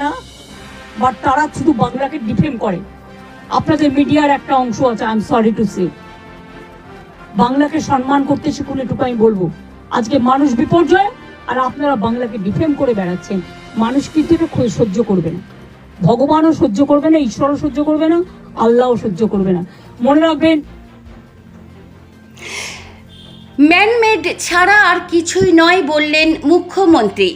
না বাট তারা শুধু বাংলাকে ডিফেম করে। আপনাদের মিডিয়ার একটা অংশ আছে I am sorry to say বাংলাকে সম্মান করতে শিখুন, এটুকু আমি বলব। আজকে মানুষ বিপর্যয়, আর আপনারা বাংলাকে ডিফেম করে বেড়াচ্ছেন। মানুষ কিন্তু এটা সহ্য করবে না। ভগবানও সহ্য করবে না, ঈশ্বরও সহ্য করবে না, আল্লাহও সহ্য করবে না। মনে রাখবেন ম্যানমেড ছাড়া আর কিছুই নয় বললেন মুখ্যমন্ত্রী।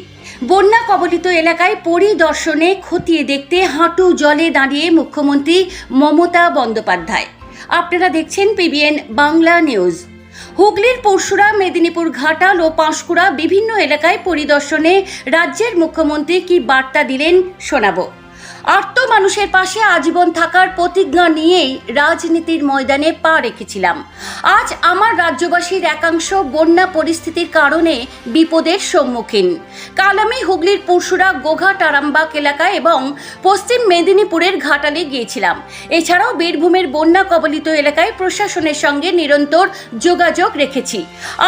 বন্যা কবলিত এলাকায় পরিদর্শনে খতিয়ে দেখতে হাঁটু জলে দাঁড়িয়ে মুখ্যমন্ত্রী মমতা বন্দ্যোপাধ্যায়। আপনারা দেখছেন পিবিএন বাংলা নিউজ। হুগলির পরশুরা মেদিনীপুর ঘাটাল ও পাঁশকুড়া বিভিন্ন এলাকায় পরিদর্শনে রাজ্যের মুখ্যমন্ত্রী কি বার্তা দিলেন শোনাবো। আর্ত মানুষের পাশে আজীবন থাকার প্রতিজ্ঞা নিয়েই রাজনীতির ময়দানে পা রেখেছিলাম। আজ আমার রাজ্যবাসীর একাংশ বন্যা পরিস্থিতির কারণে বিপদের সম্মুখীন। কাল আমি হুগলির পরশুরা গোঘাট আরামবাগ এলাকায় এবং পশ্চিম মেদিনীপুরের ঘাটালে গিয়েছিলাম। এছাড়াও বীরভূমের বন্যা কবলিত এলাকায় প্রশাসনের সঙ্গে নিরন্তর যোগাযোগ রেখেছি।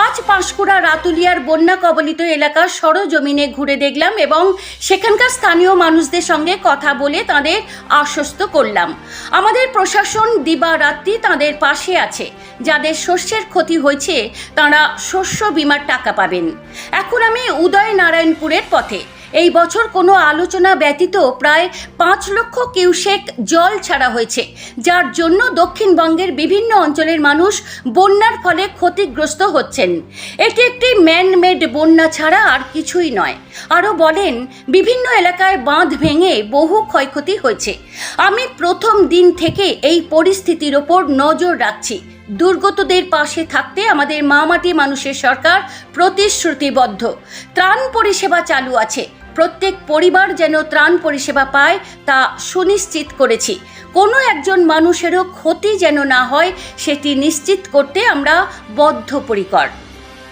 আজ পাঁশকুড়া, রাতুলিয়ার বন্যা কবলিত এলাকা সরজমিনে ঘুরে দেখলাম এবং সেখানকার স্থানীয় মানুষদের সঙ্গে কথা বলে তাদের আশ্বস্ত করলাম। আমাদের প্রশাসন দিবারাত্রি তাদের পাশে আছে। যাদের শস্যের ক্ষতি হয়েছে, তারা শস্য বিমার টাকা পাবেন। এখন আমি উদয় নারায়ণপুরের পথে। এই বছর কোনো আলোচনা ব্যতীত প্রায় পাঁচ লক্ষ কিউসেক জল ছাড়া হয়েছে, যার জন্য দক্ষিণবঙ্গের বিভিন্ন অঞ্চলের মানুষ বন্যার ফলে ক্ষতিগ্রস্ত হচ্ছেন। এটি একটি ম্যানমেড বন্যা ছাড়া আর কিছুই নয়। আরও বলেন, বিভিন্ন এলাকায় বাঁধ ভেঙে বহু ক্ষয়ক্ষতি হয়েছে। আমি প্রথম দিন থেকে এই পরিস্থিতির ওপর নজর রাখছি। দুর্গতদের পাশে থাকতে আমাদের মামাটি মানুষের সরকার প্রতিশ্রুতিবদ্ধ। ত্রাণ পরিষেবা চালু আছে। প্রত্যেক পরিবার যেন ত্রাণ পরিষেবা পায় তা সুনিশ্চিত করেছি। কোনো একজন মানুষেরও ক্ষতি যেন না হয়, সেটি নিশ্চিত করতে আমরা বদ্ধপরিকর।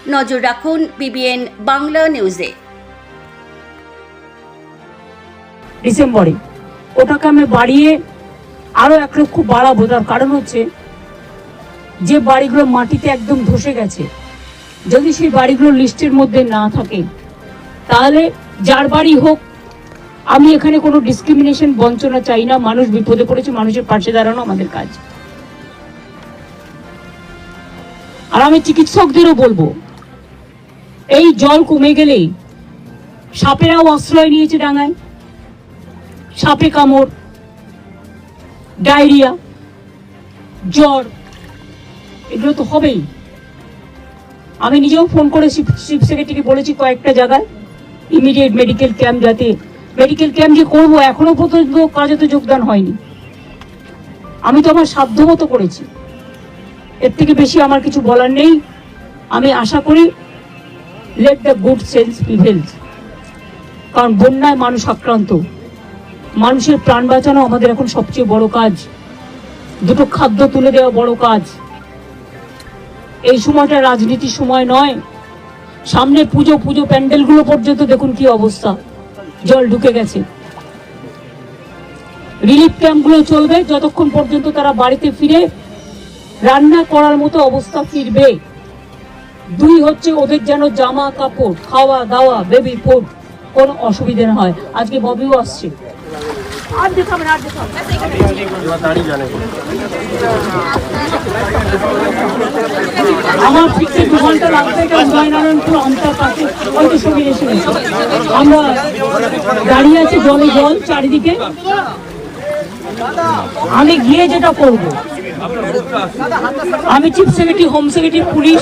নজর রাখুন বিবিএন বাংলা নিউজে। ডিসেম্বরে। ওটাকে আমি বাড়িয়ে আরও এক লক্ষ বাড়াবো, তার কারণ হচ্ছে যে বাড়িগুলো মাটিতে একদম ধসে গেছে, যদি সেই বাড়িগুলো লিস্টের মধ্যে না থাকে, তাহলে যার বাড়ি হোক, আমি এখানে কোনো ডিসক্রিমিনেশন বঞ্চনা চাই না, মানুষ বিপদে পড়েছে, মানুষের পাশে দাঁড়ানো আমাদের কাজ। আর আমি চিকিৎসকদেরও বলব, এই জল কমে গেলেই সাপেরাও আশ্রয় নিয়েছে ডাঙায়, সাপে কামড়, ডায়রিয়া, জ্বর এগুলো তো হবেই। আমি নিজেও ফোন করে চিফ সেক্রেটারিকে বলেছি কয়েকটা জায়গায় ইমিডিয়েট মেডিকেল ক্যাম্প যাতে মেডিকেল ক্যাম্প যে করব, এখনও পর্যন্ত কাজে তো যোগদান হয়নি। আমি তো আমার সাধ্য মতো করেছি। এর থেকে বেশি আমার কিছু বলার নেই। আমি আশা করি let the good sense prevails কারণ বন্যায় মানুষ আক্রান্ত। মানুষের প্রাণ বাঁচানো আমাদের এখন সবচেয়ে বড় কাজ। দুটো খাদ্য তুলে দেওয়া বড় কাজ। এই সময়টা রাজনীতির সময় নয়। সামনে পুজো পুজো প্যান্ডেলগুলো পর্যন্ত দেখুন কি অবস্থা। জল ঢুকে গেছে। রিলিফ ক্যাম্পগুলো চলবে, যতক্ষণ পর্যন্ত তারা বাড়িতে ফিরে, রান্না করার মতো অবস্থা ফিরবে। দুই হচ্ছে ওদের যেন জামা কাপড়, খাওয়া দাওয়া বেবি ফুড কোনো অসুবিধে না হয়। আজকে ববিও আসছে। আমার ফিরতে দু ঘণ্টা লাগবে উদয়নারায়ণপুর অন্তর কাছে ওই তো সঙ্গে এসে। আমরা দাঁড়িয়ে আছি জলে জল চারিদিকে। আমি গিয়ে যেটা করব, আমি chief secretary, home secretary, police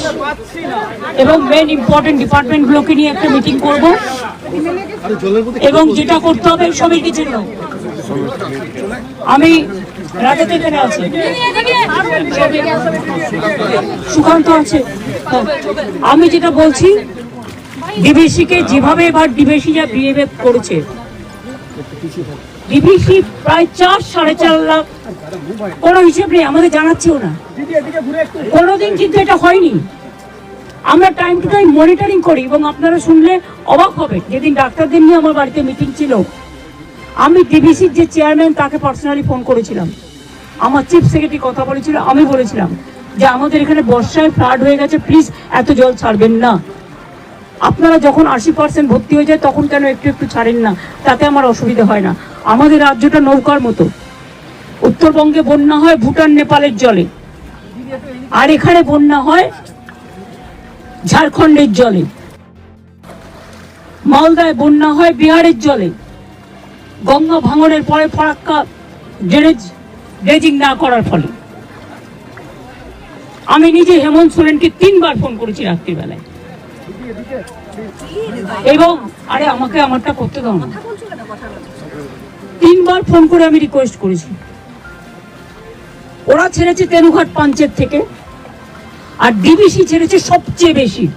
এবং মেন ইম্পর্টেন্ট ডিপার্টমেন্টগুলোকে নিয়ে একটা মিটিং করব। এবং যেটা করতে হবে সবই কিছু নয় আমি রাতে এখানে আছি। সুকান্ত আছে। আমি যেটা বলছি ডিবিসিকে যেভাবে এবার ডিবিসি যা বিহেভ করেছে ডিবিসি প্রায় চার, সাড়ে চার লাখ, কোনো হিসেব নেই আমাদের জানাচ্ছেও না। কোনোদিন কিন্তু এটা হয়নি। আমরা টাইম টু টাইম মনিটরিং করি এবং আপনারা শুনলে অবাক হবে যেদিন ডাক্তারদের নিয়ে আমার বাড়িতে মিটিং ছিল আমি ডিবিসির যে চেয়ারম্যান তাকে পার্সোনালি ফোন করেছিলাম। আমার চিফ সেক্রেটারি কথা বলেছিল, আমি বলেছিলাম যে আমাদের এখানে বর্ষায় ফ্লাড হয়ে গেছে প্লিজ এত জল ছাড়বেন না। আপনারা যখন আশি পার্সেন্ট ভর্তি হয়ে যায়, তখন কেন একটু একটু ছাড়েন না? তাতে আমার অসুবিধা হয় না। আমাদের রাজ্যটা নৌকার মতো। উত্তরবঙ্গে বন্যা হয় ভুটান, নেপালের জলে। আর এখানে বন্যা হয় ঝাড়খণ্ডের জলে। মালদায় বন্যা হয় বিহারের জলে। গঙ্গা ভাঙনের পরে ফরাক্কা ড্রেনেজ, ড্রেজিং না করার ফলে। আমি নিজে হেমন্ত সোরেনকে তিনবার ফোন করেছি রাত্রিবেলায়। এবং, আরে আমাকে আমারটা করতে দাও না। তিনবার ফোন করে আমি রিকোয়েস্ট করেছি। ওরা ছেড়েছে তেনুঘাট পাঞ্চের থেকে, আর ডিবিসি ছেড়েছে সবচেয়ে বেশি।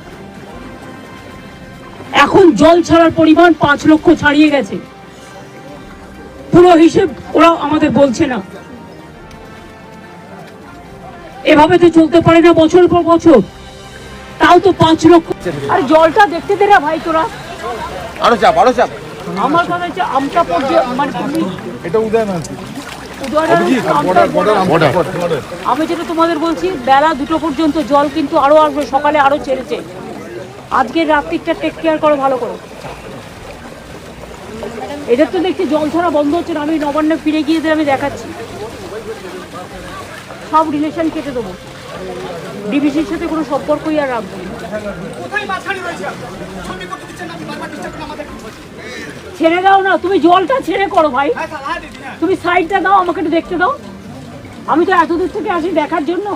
এখন জল ছাড়ার পরিমাণ পাঁচ লক্ষ ছাড়িয়ে গেছে। পুরো হিসেব ওরা আমাদের বলছে না। এভাবে তো চলতে পারে না বছর পর বছর। তাও তো পাঁচ লক্ষ আর জলটা দেখতে দে না ভাই তোরা। আরও চাপ আরও চাপ। আমার কথা হচ্ছে আমটা পর্যন্ত মানে তুমি এটা উদয় border। আমি যেটা তোমাদের বলছি বেলা দুটো পর্যন্ত জল কিন্তু আরও আসবে সকালে আরও ছেড়েছে। আজকের রাত্রিটা টেক কেয়ার করো ভালো করো। এদের তো দেখছি জল ছাড়া বন্ধ হচ্ছে না। আমি নবান্নে ফিরে গিয়ে আমি দেখাচ্ছি। সব রিলেশন কেটে দেবো। ডিবিসির সাথে কোনো সম্পর্কই আর রাখব না। ছেড়ে দাও না তুমি জলটা ছেড়ে করো ভাই। তুমি সাইডটা দাও আমাকে একটু দেখতে দাও। আমি তো এত দূর থেকে আসি দেখার জন্য।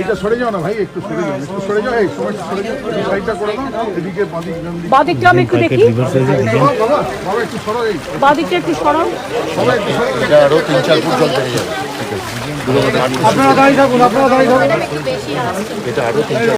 এইটা সরে যাও না ভাই একটু সরে যাও একটু সরে যাও। এই সময় সরে যাও সাইডটা করে দাও এদিকে বাদিক বাদিকটা আমি একটু দেখি। বাবা একটু সরো এই। বাদিকটা একটু সরো। সবাই একটু সরো। এটা আরও তিন চার ফুট জল বেড়ে যাবে। আপনারা দাঁড়িয়ে থাকুন আপনারা দাঁড়িয়ে থাকুন। এটা আরও তিন চার